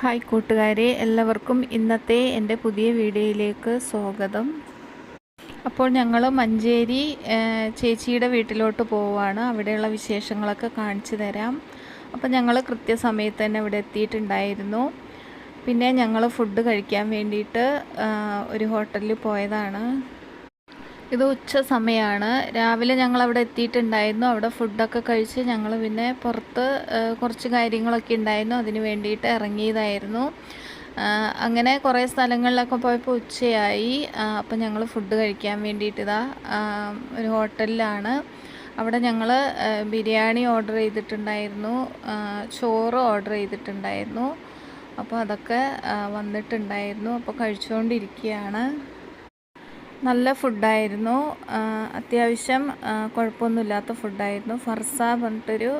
Hi കൂട്ടുകാരെ എല്ലാവർക്കും ഇന്നത്തെ എന്റെ പുതിയ വീഡിയോയിലേക്ക് സ്വാഗതം. അപ്പോൾ ഞങ്ങൾ മഞ്ചേരി ചേച്ചിയുടെ വീട്ടിലോട്ട് പോവുകയാണ് അവിടെയുള്ള വിശേഷങ്ങളൊക്കെ കാണിച്ചു തരാം. അപ്പോൾ ഞങ്ങൾ കൃത്യസമയത്ത് തന്നെ ഇവിടെ എത്തിയിട്ടുണ്ടായിരുന്നു. പിന്നെ ഞങ്ങൾ ഫുഡ് കഴിക്കാൻ വേണ്ടിയിട്ട് ഒരു ഹോട്ടലിൽ പോയതാണ്. ഇത് ഉച്ച സമയമാണ് രാവിലെ ഞങ്ങൾ അവിടെ എത്തിയിട്ടുണ്ടായിരുന്നു. അവിടെ ഫുഡൊക്കെ കഴിച്ച് ഞങ്ങൾ പിന്നെ പുറത്ത് കുറച്ച് കാര്യങ്ങളൊക്കെ ഉണ്ടായിരുന്നു. അതിന് വേണ്ടിയിട്ട് ഇറങ്ങിയതായിരുന്നു. അങ്ങനെ കുറേ സ്ഥലങ്ങളിലൊക്കെ പോയപ്പോൾ ഉച്ചയായി. അപ്പം ഞങ്ങൾ ഫുഡ് കഴിക്കാൻ വേണ്ടിയിട്ട് ഇതാ ഒരു ഹോട്ടലിലാണ്. അവിടെ ഞങ്ങൾ ബിരിയാണി ഓർഡർ ചെയ്തിട്ടുണ്ടായിരുന്നു. ചോറ് ഓർഡർ ചെയ്തിട്ടുണ്ടായിരുന്നു. അപ്പോൾ അതൊക്കെ വന്നിട്ടുണ്ടായിരുന്നു. അപ്പോൾ കഴിച്ചുകൊണ്ടിരിക്കുകയാണ്. നല്ല ഫുഡായിരുന്നു. അത്യാവശ്യം കുഴപ്പമൊന്നുമില്ലാത്ത ഫുഡായിരുന്നു. ഫർസ പറഞ്ഞിട്ടൊരു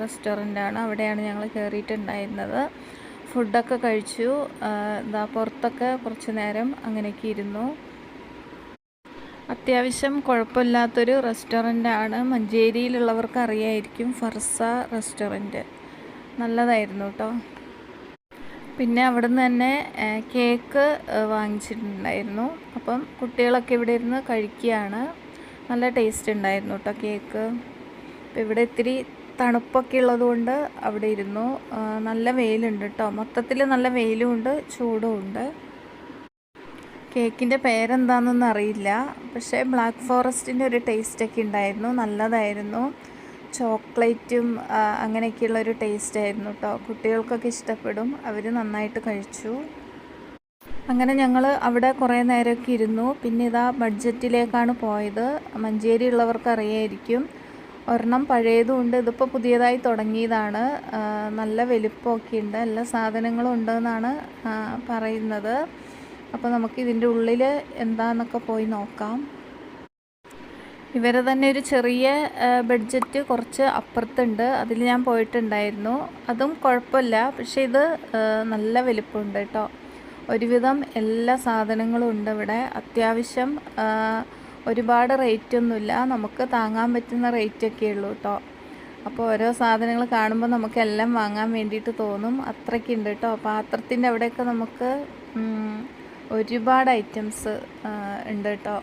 റെസ്റ്റോറന്റാണ് അവിടെയാണ് ഞങ്ങൾ കയറിയിട്ടുണ്ടായിരുന്നത് ഫുഡൊക്കെ കഴിച്ചു. എന്താ പുറത്തൊക്കെ കുറച്ച് നേരം അങ്ങനെയൊക്കെ ഇരുന്നു. അത്യാവശ്യം കുഴപ്പമില്ലാത്തൊരു റെസ്റ്റോറന്റാണ് മഞ്ചേരിയിലുള്ളവർക്ക് അറിയായിരിക്കും ഫർസ റെസ്റ്റോറന്റ് നല്ലതായിരുന്നു കേട്ടോ. പിന്നെ അവിടുന്ന് തന്നെ കേക്ക് വാങ്ങിച്ചിട്ടുണ്ടായിരുന്നു. അപ്പം കുട്ടികളൊക്കെ ഇവിടെ ഇരുന്ന് കഴിക്കുകയാണ്. നല്ല ടേസ്റ്റ് ഉണ്ടായിരുന്നു കേട്ടോ കേക്ക്. അപ്പം ഇവിടെ ഇത്തിരി തണുപ്പൊക്കെ ഉള്ളതുകൊണ്ട് അവിടെ ഇരുന്നു. നല്ല വെയിലുണ്ട് കേട്ടോ മൊത്തത്തിൽ നല്ല വെയിലും ഉണ്ട് ചൂടും ഉണ്ട്. കേക്കിന്റെ പേരെന്താണെന്നൊന്നും അറിയില്ല. പക്ഷേ ബ്ലാക്ക് ഫോറസ്റ്റിന്റെ ഒരു ടേസ്റ്റൊക്കെ ഉണ്ടായിരുന്നു. നല്ലതായിരുന്നു. ചോക്ലേറ്റും ആ, അങ്ങനെയൊക്കെയുള്ള ഒരു ടേസ്റ്റ് ആയിരുന്നു കേട്ടോ കുട്ടികൾക്കൊക്കെ ഇഷ്ടപ്പെടും. അവർ നന്നായിട്ട് കഴിച്ചു. അങ്ങനെ ഞങ്ങൾ അവിടെ കുറേ നേരമൊക്കെ ഇരുന്നു. പിന്നെ ഇതാ ബഡ്ജറ്റിലേക്കാണ് പോയത്. മഞ്ചേരി ഉള്ളവർക്ക് അറിയായിരിക്കും. ഒരെണ്ണം പഴയതും ഉണ്ട്. ഇതിപ്പോൾ പുതിയതായി തുടങ്ങിയതാണ്. നല്ല വലിപ്പമൊക്കെ ഉണ്ട്. എല്ലാ സാധനങ്ങളും ഉണ്ടെന്നാണ് പറയുന്നത്. അപ്പോൾ നമുക്ക് ഇതിന്റെ ഉള്ളിൽ എന്താന്നൊക്കെ പോയി നോക്കാം. ഇവരെ തന്നെ ഒരു ചെറിയ ബഡ്ജറ്റ് കുറച്ച് അപ്പുറത്തുണ്ട്. അതിൽ ഞാൻ പോയിട്ടുണ്ടായിരുന്നു. അതും കുഴപ്പമില്ല. പക്ഷേ ഇത് നല്ല വലിപ്പമുണ്ട് കേട്ടോ. ഒരുവിധം എല്ലാ സാധനങ്ങളും ഉണ്ട് ഇവിടെ. അത്യാവശ്യം ഒരുപാട് റേറ്റ് ഒന്നുമില്ല. നമുക്ക് താങ്ങാൻ പറ്റുന്ന റേറ്റൊക്കെ ഉള്ളൂ കേട്ടോ. അപ്പോൾ ഓരോ സാധനങ്ങൾ കാണുമ്പോൾ നമുക്ക് എല്ലാം വാങ്ങാൻ വേണ്ടിയിട്ട് തോന്നും. അത്രയ്ക്കുണ്ട് കേട്ടോ. പാത്രത്തിന്റെ അവിടെയൊക്കെ നമുക്ക് ഒരുപാട് ഐറ്റംസ് ഉണ്ട് കേട്ടോ.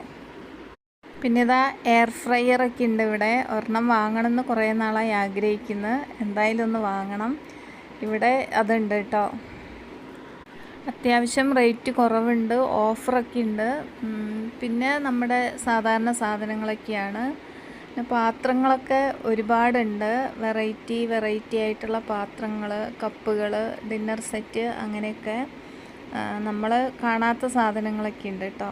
പിന്നെ ഇതാ എയർ ഫ്രയർ ഒക്കെ ഉണ്ട് ഇവിടെ. ഒരെണ്ണം വാങ്ങണമെന്ന് കുറേ നാളായി ആഗ്രഹിക്കുന്നു. എന്തായാലും ഒന്ന് വാങ്ങണം. ഇവിടെ അതുണ്ട് കേട്ടോ. അത്യാവശ്യം റേറ്റ് കുറവുണ്ട്. ഓഫറൊക്കെ ഉണ്ട്. പിന്നെ നമ്മുടെ സാധാരണ സാധനങ്ങളൊക്കെയാണ്. പിന്നെ പാത്രങ്ങളൊക്കെ ഒരുപാടുണ്ട്. വെറൈറ്റി വെറൈറ്റി ആയിട്ടുള്ള പാത്രങ്ങൾ കപ്പുകൾ ഡിന്നർ സെറ്റ് അങ്ങനെയൊക്കെ നമ്മൾ കാണാത്ത സാധനങ്ങളൊക്കെ ഉണ്ട് കേട്ടോ.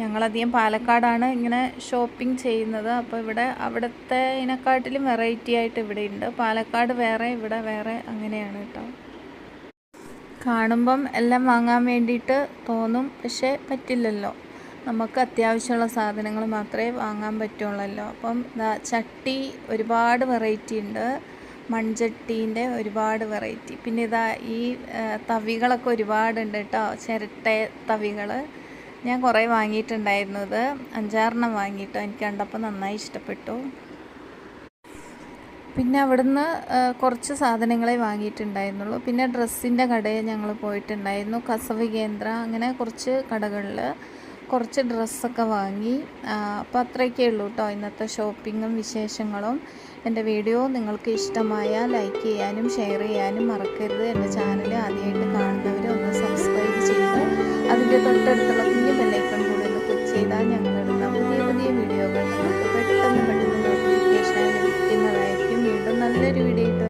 ഞങ്ങളധികം പാലക്കാടാണ് ഇങ്ങനെ ഷോപ്പിംഗ് ചെയ്യുന്നത്. അപ്പോൾ ഇവിടെ അവിടുത്തെ ഇതിനെക്കാട്ടിലും വെറൈറ്റി ആയിട്ട് ഇവിടെ ഉണ്ട്. പാലക്കാട് വേറെ ഇവിടെ വേറെ അങ്ങനെയാണ് കേട്ടോ. കാണുമ്പം എല്ലാം വാങ്ങാൻ വേണ്ടിയിട്ട് തോന്നും. പക്ഷേ പറ്റില്ലല്ലോ. നമുക്ക് അത്യാവശ്യമുള്ള സാധനങ്ങൾ മാത്രമേ വാങ്ങാൻ പറ്റുള്ളല്ലോ. അപ്പം ചട്ടി ഒരുപാട് വെറൈറ്റി ഉണ്ട്. മൺചട്ടീന്റെ ഒരുപാട് വെറൈറ്റി പിന്നെ ഇതാ ഈ തവികളൊക്കെ ഒരുപാടുണ്ട് കേട്ടോ. ചിരട്ട തവികൾ ഞാൻ കുറേ വാങ്ങിയിട്ടുണ്ടായിരുന്നു ഇത് അഞ്ചാറെണ്ണം വാങ്ങിയിട്ടോ. എനിക്ക് കണ്ടപ്പോൾ നന്നായി ഇഷ്ടപ്പെട്ടു. പിന്നെ അവിടുന്ന് കുറച്ച് സാധനങ്ങളെ വാങ്ങിയിട്ടുണ്ടായിരുന്നുള്ളൂ. പിന്നെ ഡ്രസ്സിന്റെ കടയിൽ ഞങ്ങൾ പോയിട്ടുണ്ടായിരുന്നു. കസവ് കേന്ദ്ര അങ്ങനെ കുറച്ച് കടകളിൽ കുറച്ച് ഡ്രസ്സൊക്കെ വാങ്ങി. അപ്പോൾ അത്രയൊക്കെ ഉള്ളൂ കേട്ടോ. ഇന്നത്തെ ഷോപ്പിങ്ങും വിശേഷങ്ങളും. എന്റെ വീഡിയോ നിങ്ങൾക്ക് ഇഷ്ടമായ ലൈക്ക് ചെയ്യാനും ഷെയർ ചെയ്യാനും മറക്കരുത്. എന്റെ ചാനൽ ആദ്യമായിട്ട് കാണുന്നവർ ഒന്ന് സബ്സ്ക്രൈബ് ചെയ്ത് അതിന്റെ തൊട്ടടുത്തുള്ള കുഞ്ഞു ബെല്ലൈക്കൺ